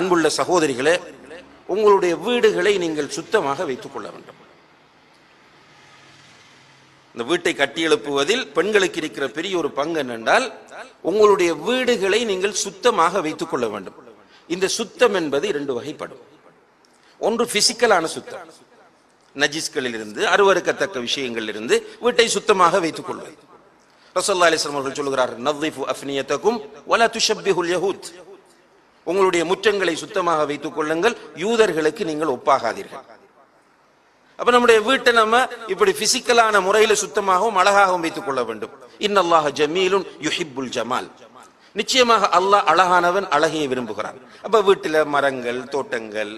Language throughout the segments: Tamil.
அன்புள்ள சகோதரிகளே உங்களுடைய வீடுகளை நீங்கள் சுத்தமாக வைத்துக் கொள்ள வேண்டும். இந்த வீட்டை கட்டி எழுப்புவதில் பெண்களுக்கு இருக்கிற பெரிய ஒரு பங்கு என்னென்றால் உங்களுடைய வீடுகளை நீங்கள் சுத்தமாக வைத்துக் கொள்ள வேண்டும். இந்த சுத்தம் என்பது இரண்டு வகைப்படும். ஒன்று பிசிக்கலான சுத்தம். நஜிஸ்களில் இருந்து அருவறுக்கத்தக்க விஷயங்களில் இருந்து வீட்டை சுத்தமாக வைத்துக் கொள்வது. ரசோல்லா அலிஸ்லாம் அவர்கள் சொல்கிறார் நவ்விஃபு அஃப்னியத்தக்கும் வலா துஷப்பிஹுல் யஹூத். உங்களுடைய முற்றங்களை சுத்தமாக வைத்துக் கொள்ளுங்கள். யூதர்களுக்கு நீங்கள் ஒப்பாகாதீர்கள். அப்ப நம்முடைய வீட்டை நம்ம இப்படி பிசிக்கலான முறையில சுத்தமாகவும் அழகாகவும் வைத்துக் கொள்ள வேண்டும். இன்னல்லாஹ ஜமீலுன் யுஹிப்புல் ஜமால். நிச்சயமாக அல்லாஹ் அழகானவன் அழகையை விரும்புகிறான். அப்ப வீட்டில் மரங்கள் தோட்டங்கள்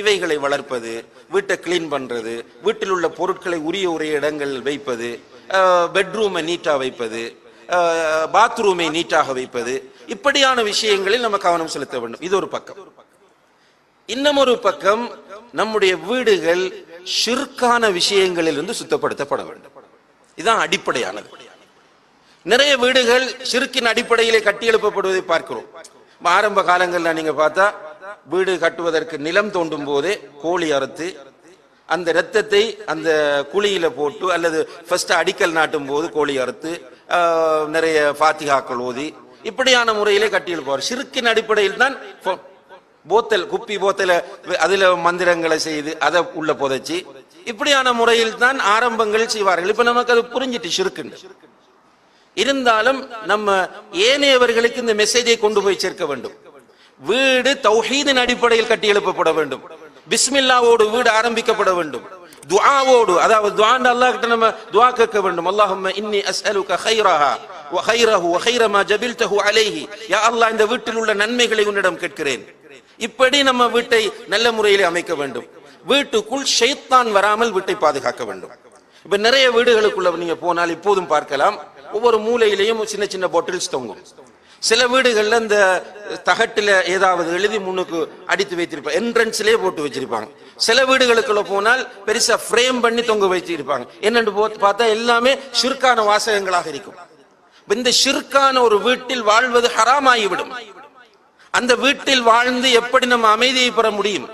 இவைகளை வளர்ப்பது வீட்டை கிளீன் பண்றது வீட்டில் உள்ள பொருட்களை உரிய உரிய இடங்கள் வைப்பது பெட்ரூமை நீட்டா வைப்பது பாத்ரூமை நீட்டாக வைப்பது இப்படியான விஷயங்களில் நம்ம கவனம் செலுத்த வேண்டும். இது ஒரு பக்கம். இன்னும் ஒரு பக்கம் நம்முடைய வீடுகள் ஷிர்கான விஷயங்களில் இருந்து சுத்தப்படுத்தப்பட வேண்டும். இதுதான் அடிப்படையானது. நிறைய வீடுகள் சிறுக்கின் அடிப்படையிலே கட்டி எழுப்பப்படுவதை பார்க்கிறோம். ஆரம்ப காலங்களில் நீங்க பார்த்தா வீடு கட்டுவதற்கு நிலம் தோண்டும் போதே கோழி அறுத்து அந்த ரத்தத்தை அந்த குழியில போட்டு அல்லது ஃபர்ஸ்ட் அடிக்கல் நாட்டும் போது கோழி அறுத்து நிறைய பாத்திகாக்கள் ஓதி இப்படியான முறையிலே கட்டி எழுப்புவார் சிறுக்கின் அடிப்படையில் தான் போத்தல் குப்பி போத்தல அதுல மந்திரங்களை செய்து அதை உள்ள புதைச்சி இப்படியான முறையில் தான் ஆரம்பங்கள் செய்வார்கள். இப்ப நமக்கு அது புரிஞ்சிட்டு சிறுக்குன்னு. இருந்தாலும் நம்ம ஏனையவர்களுக்கு இந்த மெசேஜை கொண்டு போய் சேர்க்க வேண்டும். வீடு தௌஹீதின் அடிப்படையில் கட்டி எழுப்பப்பட வேண்டும். பிஸ்மில்லாவோடு வீடு ஆரம்பிக்கப்பட வேண்டும். துஆவோடு அதாவது துவாண்ட அல்லாஹ் கிட்ட நம்ம துவா கேட்க வேண்டும். அல்லாஹும்ம இன்னி அஸ்அலுக கைரஹா. வ கைரஹு ஜபில்தஹு அலைஹி யா அல்லாஹ் இந்த வீட்டில் உள்ள நன்மைகளை உன்னிடம் கேட்கிறேன். இப்படி நம்ம வீட்டை நல்ல முறையில் அமைக்க வேண்டும். வீட்டுக்குள் ஷைத்தான் வராமல் வீட்டை பாதுகாக்க வேண்டும். இப்ப நிறைய வீடுகளுக்குள்ள நீங்க போனால் இப்போதும் பார்க்கலாம். ஒவ்வொரு மூலையிலையும் சின்ன சின்ன பாட்டில்ஸ் தொங்கும். சில வீடுகள்ல இந்த தகட்டுல ஏதாவது எழுதி முன்னுக்கு அடித்து வைத்திருப்பாங்க என்ட்ரன்ஸ்லயே போட்டு வச்சிருப்பாங்க. சில வீடுகளுக்குள்ள போனால் பெருசா ஃப்ரேம் பண்ணி தொங்க வச்சிருப்பாங்க என்னென்று பார்த்தா எல்லாமே சுருக்கான வாசகங்களாக இருக்கும். இந்த ஷிர்கான ஒரு வீட்டில் வாழ்வது ஹராமாகிவிடும். அந்த வீட்டில் வாழ்ந்து எப்படி நம்ம அமைதியை பெற முடியும்?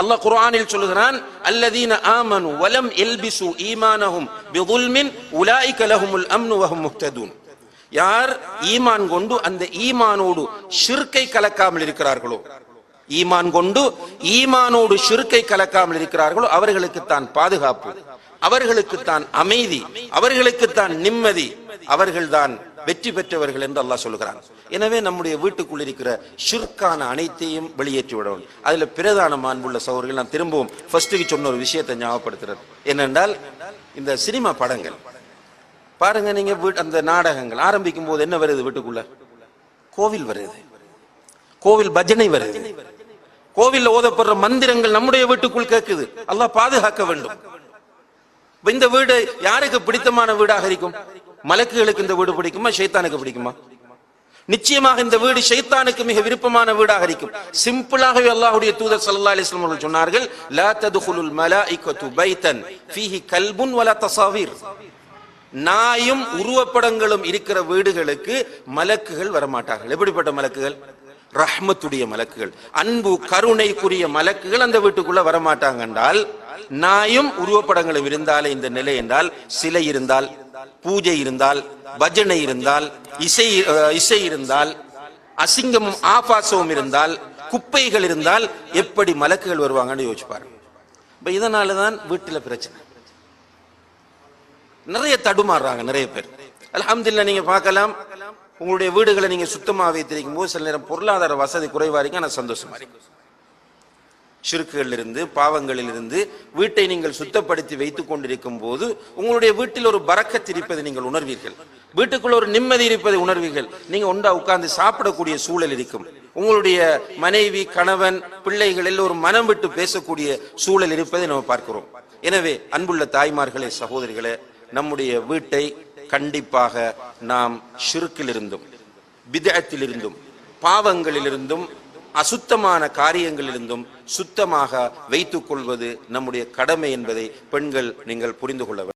அல்லாஹ் குர்ஆனில் சொல்லுகிறான் அல்லதீன ஆமனு வலம் எல்பிசு ஈமானஹும் பிதுல்மின் உலாயிக லஹுமுல் அம்னு வஹும் முஹ்ததூன். யார் ஈமான் கொண்டு அந்த ஈமானோடு ஷிர்கை கலக்காமல் இருக்கிறார்களோ ஈமான் கொண்டு ஈமானோடு ஷிர்கை கலக்காமல் இருக்கிறார்களோ அவர்களுக்கு தான் பாதுகாப்பு அவர்களுக்கு தான் அமைதி அவர்களுக்கு தான் நிம்மதி அவர்கள்தான் வெற்றி பெற்றவர்கள் என்று அல்லாஹ் சொல்கிறான் எனவே நம்முடைய வீட்டுக்குள் இருக்கிற ஷிர்கான அனைத்தையும் வெளியேற்றி விடவும் அதுல பிரதான மாண்புள்ள சகோதரர்கள் நான் திரும்பவும் ஃபர்ஸ்ட்டுக்கு சொன்ன ஒரு விஷயத்தை ஞாபகப்படுத்துறது. என்னென்றால் இந்த சினிமா படங்கள். பாருங்க நீங்க வீட்டு அந்த நாடகங்கள். ஆரம்பிக்கும் போது என்ன வருது வீட்டுக்குள்ள? கோவில் வருது. கோவில் பஜனை வருது. கோவில் ஓதப்படுற மந்திரங்கள் நம்முடைய வீட்டுக்குள் கேட்குது அல்லாஹ் பாதுகாக்க வேண்டும். இந்த வீடு யாருக்கு பிடித்தமான வீடாக இருக்கும்? மலக்குகளுக்கு இந்த வீடு பிடிக்குமா ஷைத்தானுக்கு பிடிக்குமா? நிச்சயமாக இந்த வீடு ஷைத்தானுக்கு மிக விருப்பமான வீடாக இருக்கும். சிம்பிளாகவே அல்லாஹுடைய தூதர் சல்லா அலைஹி அவர்கள் சொன்னார்கள் லா ததுகுலுல் பைத்தன் ஃபீஹி கல்புன் வலா தசாவீர். நாயும் உருவப்படங்களும் இருக்கிற வீடுகளுக்கு மலக்குகள் வரமாட்டார்கள். எப்படிப்பட்ட மலக்குகள்? ரஹ்மத்துடைய மலக்குகள். அன்பு கருணைக்குரிய மலக்குகள் அந்த வீட்டுக்குள்ள வரமாட்டாங்க என்றால் நாயும் உருவப்படங்களும் இருந்தாலே இந்த நிலை என்றால் சிலை இருந்தால் பூஜை இருந்தால் பஜனை இருந்தால் இசை இசை இருந்தால் அசிங்கமும் ஆபாசமும் இருந்தால் குப்பைகள் இருந்தால் எப்படி மலக்குகள் வருவாங்கன்னு யோசிப்பாரு. இதனால தான் இதனாலதான் வீட்டுல பிரச்சனை. நிறைய தடுமாறுறாங்க நிறைய பேர். அலமதுல்ல நீங்க பார்க்கலாம். உங்களுடைய வீடுகளை நீங்க சுத்தமாக வைத்திருக்கும் போது சில நேரம் பொருளாதார வசதி குறைவா இருக்கு. ஆனால் சந்தோஷமா இருக்கு. சுருக்குகளிலிருந்து பாவங்களிலிருந்து வீட்டை நீங்கள் சுத்தப்படுத்தி வைத்துக் கொண்டிருக்கும் போது உங்களுடைய வீட்டில் ஒரு பறக்கத் இருப்பதை நீங்கள் உணர்வீர்கள். வீட்டுக்குள்ள ஒரு நிம்மதி இருப்பதை உணர்வீர்கள். நீங்க ஒன்றா உட்கார்ந்து சாப்பிடக்கூடிய சூழல் இருக்கும். உங்களுடைய மனைவி கணவன் பிள்ளைகள் எல்லோரும் மனம் விட்டு பேசக்கூடிய சூழல் இருப்பதை நம்ம பார்க்கிறோம். எனவே அன்புள்ள தாய்மார்களே சகோதரிகளே நம்முடைய வீட்டை கண்டிப்பாக நாம் ஷிருக்கிலிருந்தும் பிதத்திலிருந்தும் பாவங்களிலிருந்தும் அசுத்தமான காரியங்களிலிருந்தும் சுத்தமாக வைத்துக் கொள்வது நம்முடைய கடமை என்பதை பெண்கள் நீங்கள் புரிந்து கொள்ள